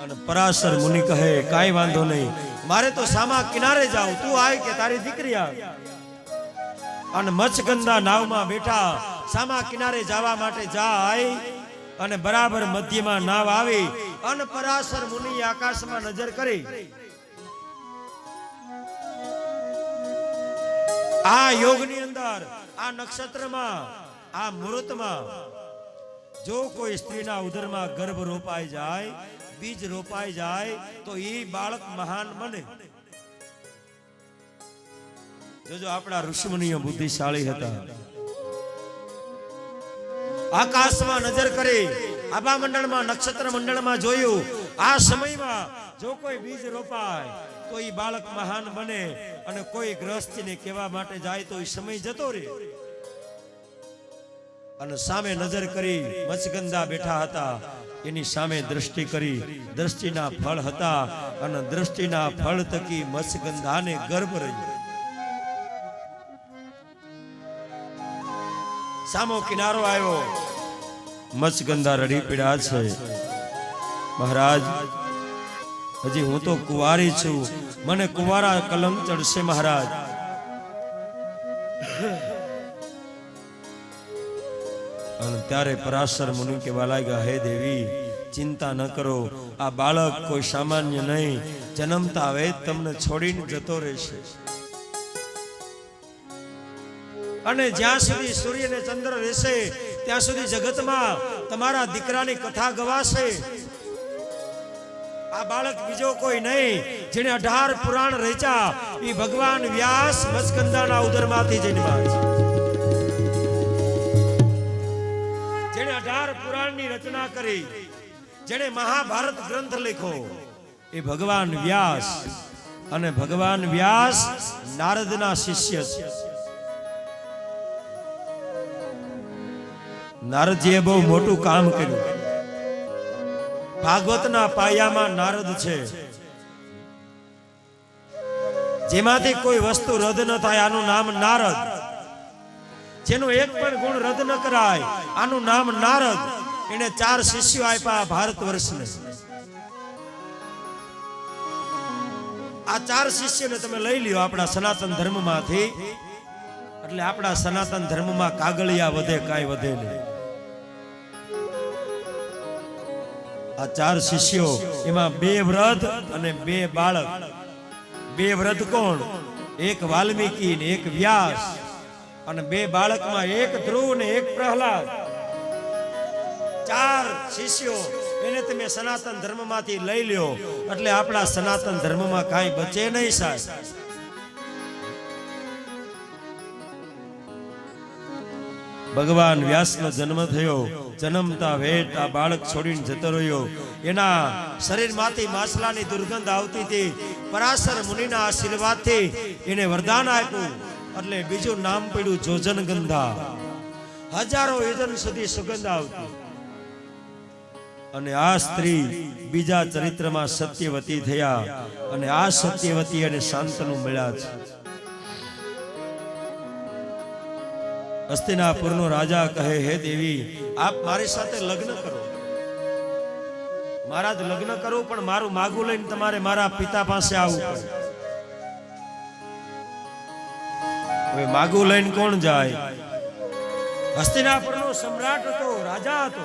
અને પરાશર મુનિ કહે, કાઈ વાંધો નહીં. મારે તો સામા કિનારે જાઉં. તું આય કે તારી દીકરી આવ. અને મચગંદા નાવમાં બેઠા સામા કિનારે જવા માટે જાય અને બરાબર મધ્યમાં નાવ આવી અને પરાશર મુનિ આકાશમાં નજર કરી. આ યોગની અંદર, આ નક્ષત્રમાં, આ મુહૂર્તમાં જો કોઈ સ્ત્રીના ઉદરમાં ગર્ભ રોપાઈ જાય બીજ રોપાઈ જાય તો એ બાળક મહાન બને. જોજો, આપણા ઋષિમુનિઓ બુદ્ધિશાળી હતા. આકાશમાં નજર કરી, આભા મંડળમાં, નક્ષત્ર મંડળમાં જોયું, આ સમયમાં જો કોઈ બીજ રોપાય, તો એ બાળક મહાન બને અને કોઈ ગ્રસ્તીને કહેવા માટે જાય તો એ સમય જતો રહે. અને સામે નજર કરી મચગંદા બેઠા હતા. એની સામે દ્રષ્ટિ કરી. દ્રષ્ટિના ફળ હતા અને દ્રષ્ટિના ફળ થકી મચગંધાને ગર્ભ રહ્યો. સામો કિનારો આવ્યો. મચગંધા રડી પીડા છે. મહારાજ, હજી હું તો કુવારી છું. મને કુવારા કલમ ચડશે મહારાજ. અને ત્યારે પરાશર મુનિ કહેવા લાગ્યા, હે દેવી, ચિંતા ન કરો. આ બાળક કોઈ સામાન્ય નહીં. જન્મતા આવે તમને છોડીને જતો રહેશે. અને જ્યાં સુધી સૂર્ય ને ચંદ્ર રહેશે, ત્યાં સુધી જગતમાં તમારા દીકરાની કથા ગવાશે. આ બાળક બીજો કોઈ નહીં જેને અઢાર પુરાણ રેચા એ ભગવાન વ્યાસ મસ્કંદાના ઉદરમાંથી જન્મ્યા છે. પુરાણની રચના કરી. જેણે મહાભારત ગ્રંથ લખ્યો. એ ભગવાન વ્યાસ. અને ભગવાન વ્યાસ નારદના શિષ્ય છે. નારદજીએ બહુ મોટું કામ કર્યું. ભાગવતના પાયામાં નારદ છે. જેમાંથી કોઈ વસ્તુ રદ ન થાય, આનું નામ નારદ. જેનો એક પણ ગુણ રદ ન કરાય, આનું નામ નારદ. એને ચાર શિષ્યો આપ્યા ભારત વર્ષને. આ ચાર શિષ્યને તમે લઈ લ્યો આપણા સનાતન ધર્મમાંથી. એટલે આપણા સનાતન ધર્મમાં કાગળિયા વધે, કાંઈ વધે નહીં. આ ચાર શિષ્યો, એમાં બે વ્રત અને બે બાળક. બે વ્રત કોણ? એક વાલ્મીકી ને એક વ્યાસ. અને બે બાળકમાં એક ધ્રુવ ને એક પ્રહલાદ. ચાર શિષ્યો એને તમે સનાતન ધર્મમાંથી લઈ લ્યો. એટલે આપણા સનાતન ધર્મમાં કાંઈ બચે નહીં સાહેબ. ભગવાન વ્યાસનો જન્મ થયો. જન્મતા વેટ આ બાળક છોડીને જતો રહ્યો. એના શરીરમાંથી માછલાની દુર્ગંધ આવતી હતી. પરાશર મુનિના આશીર્વાદથી એને વરદાન આપ્યું. એટલે બીજું નામ પડ્યું જોજન ગંધા હજારો યોજન સુધી સુગંધ આવતી. અને આ સ્ત્રી બીજા ચરિત્રમાં સત્યવતી થયા અને આ સત્યવતી અને શાંતનુ મળ્યા છે હસ્તિનાપુરનો રાજા કહે, હે દેવી, આપ મારી સાથે લગ્ન કરો. મારા જ લગ્ન કરું, પણ મારું માગું લઈને તમારે મારા પિતા પાસે આવવું પડે. હવે માગું લઈને કોણ જાય? હસ્તિનાપુરનો સમ્રાટ હતો, રાજા હતો.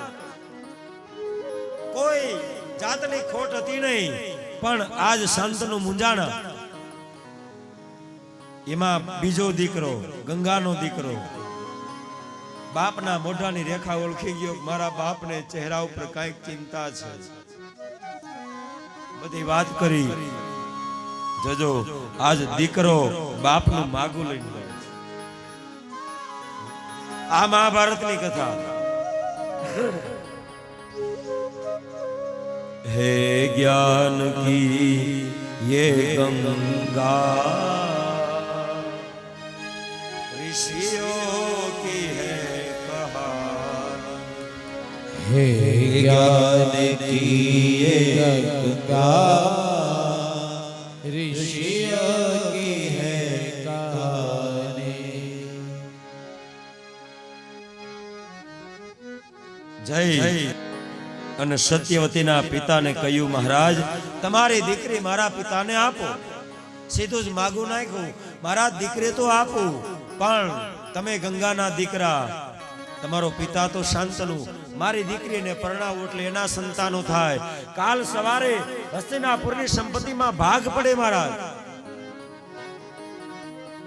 કોઈ જાતની ખોટ હતી નહીં, પણ આજ સંતનું મુંજાણા એમાં બીજો દીકરો, ગંગાનો દીકરો, બાપના મોઢાની રેખા ઓળખી ગયો. મારા બાપને ચહેરા ઉપર કંઈક ચિંતા છે. બધી વાત કરી. જજો, આજ દીકરો બાપનું માગું લઈને આ મહાભારતની કથા. है ज्ञान की ये गंगा ऋषियों की है कहानी हे ज्ञान की ये गंगा ऋषियों की है कहानी जय અને સત્યવતીના પિતાને કહ્યું, મહારાજ, તમારી દીકરી મારા પિતાને આપો. સીધું જ માગું નાખ્યું, મારા દીકરી તો આપું, પણ તમે ગંગાના દીકરા. તમારો પિતા તો શાંતનુ, મારી દીકરીને પરણાવું એટલે એના સંતાનો થાય. કાલ સવારે હસ્તિનાપુરની સંપત્તિમાં ભાગ પડે મહારાજ.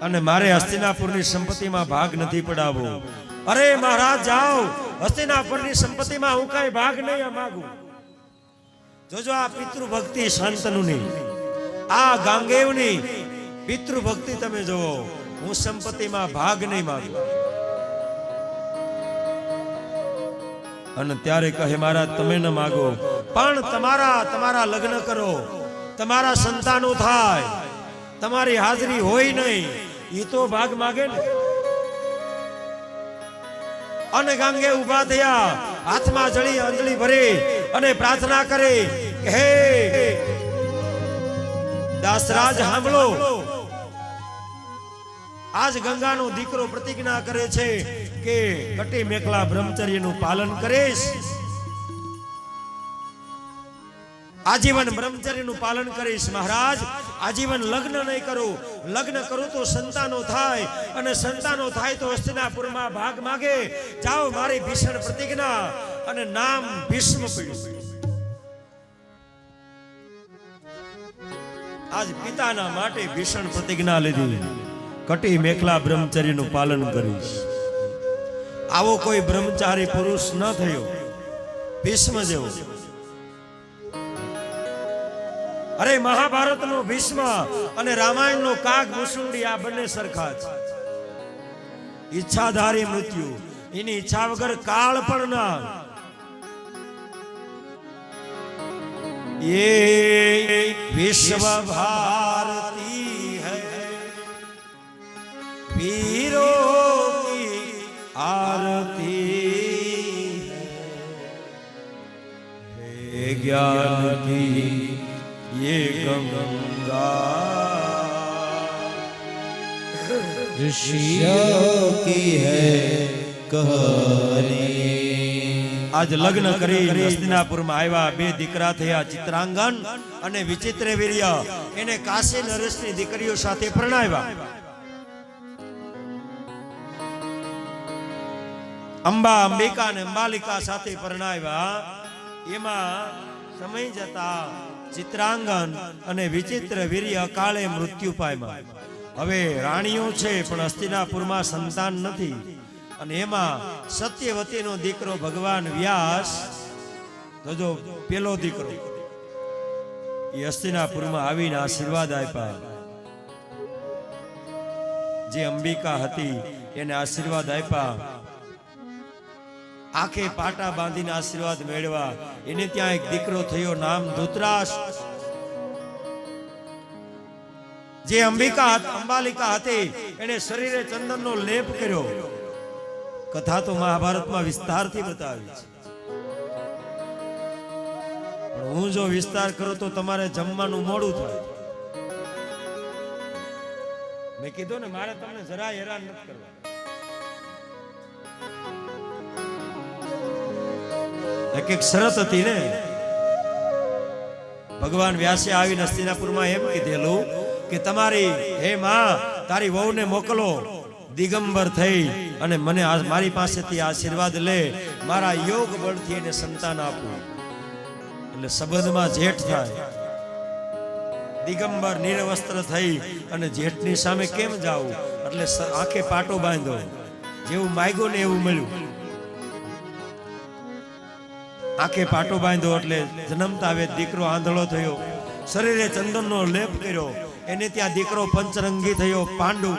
અને મારે હસ્તિનાપુરની સંપત્તિમાં ભાગ નથી પડાવવો. અરે મહારાજ, જાઓ. હસ્તિનાપુરની સંપત્તિમાં હું કઈ ભાગ નહીં માગું. જોજો, આ પિતૃ ભક્તિ શાંતનુની આ ગાંગેવની પિતૃ ભક્તિ તમે જુઓ. હું સંપત્તિમાં ભાગ નહીં માગું. અને ત્યારે કહે, મહારાજ, તમે ન માગો. પણ તમારા તમારા લગ્ન કરો. તમારા સંતાનો થાય. તમારી હાજરી હોય નહીં. એ તો ભાગ માગે ને. અને ગાંગે ઊભા થયા. હાથમાં જળી અંજલી ભરી અને પ્રાર્થના કરે હે દાસરાજ સાંભળો આજ ગંગાનો દીકરો પ્રતિજ્ઞા કરે છે કે કટી મેકલા બ્રહ્મચર્યનું પાલન કરીશ. આજીવન બ્રહ્મચર્યનું પાલન કરીશ મહારાજ. આજીવન લગ્ન નહીં કરું. લગ્ન કરું તો સંતાનો થાય અને સંતાનો થાય તો હસ્તિનાપુરમાં ભાગ માગે. જાઓ મારી ભીષણ પ્રતિજ્ઞા અને નામ ભીષ્મ આજ પિતાના માટે ભીષણ પ્રતિજ્ઞા લીધી. કટી મેખલા બ્રહ્મચર્યનું પાલન કરીશ. આવો કોઈ બ્રહ્મચારી પુરુષ ન થયો. ભીષ્મ જેવો. અરે મહાભારતનો ભીષ્મ અને રામાયણનો કાગ મુસુંડી આ બંને સરખા છે ઈચ્છાધારી મૃત્યુ એની ઈચ્છા વગર કાળ પણ ના ये विश्व भारती है वीरों की आरती है ज्ञान की ये गंगा ऋषियों की है कहानी આજ લગ્ન કરી હસ્તિનાપુરમાં આવ્યા બે દીકરા થયા ચિત્રાંગન અને વિચિત્ર વીર્ય એને કાશી નરેશની દીકરીઓ સાથે પરણાવ્યા અંબા અંબિકા અને અંબાલિકા સાથે પરણાવ્યા એમાં સમય જતા ચિત્રાંગન અને વિચિત્ર વીર્ય અકાળે મૃત્યુ પામ્યા. હવે રાણીઓ છે, પણ હસ્તિનાપુરમાં સંતાન નથી. અને એમાં સત્યવતીનો દીકરો ભગવાન વ્યાસ જોજો પેલો દીકરો, એ હસ્તિનાપુરમાં આવીને આશીર્વાદ આપ્યા. જે અંબિકા હતી, એને આશીર્વાદ આપ્યા. આંખે પાટા બાંધીને આશીર્વાદ મેળવા. એને ત્યાં એક દીકરો થયો નામ ધૂતરાશ. જે અંબિકા અંબાલિકા હતી એને શરીરે ચંદનનો લેપ કર્યો. કથા તો મહાભારતમાં વિસ્તારથી બતાવી છે. પણ હું જો વિસ્તાર કરું તો તમારે જમવાનું મોડું થાય. મેં કીધું ને, મારે તમને જરા હેરાન નથી કરવા એક એક શરત હતી ને. ભગવાન વ્યાસે આવીને હસ્તિનાપુરમાં એમ કીધેલું કે તમારી, હે માં, તારી વહુને મોકલો. દિગંબર થઈ અને મને મારી પાસેથી આશીર્વાદ લે. મારા યોગ બળથી એને સંતાન આપું. એટલે સંબંધમાં જેઠ થાય. દિગંબર નિરવસ્ત્ર થઈ અને જેઠની સામે કેમ જાવું એટલે આંખે પાટો બાંધો જેવું માયગો ને એવું મળ્યું. આંખે પાટો બાંધ્યો એટલે જન્મતા હવે દીકરો આંધળો થયો. શરીરે ચંદનનો લેપ કર્યો. એને ત્યાં દીકરો પંચરંગી થયો. પાંડુ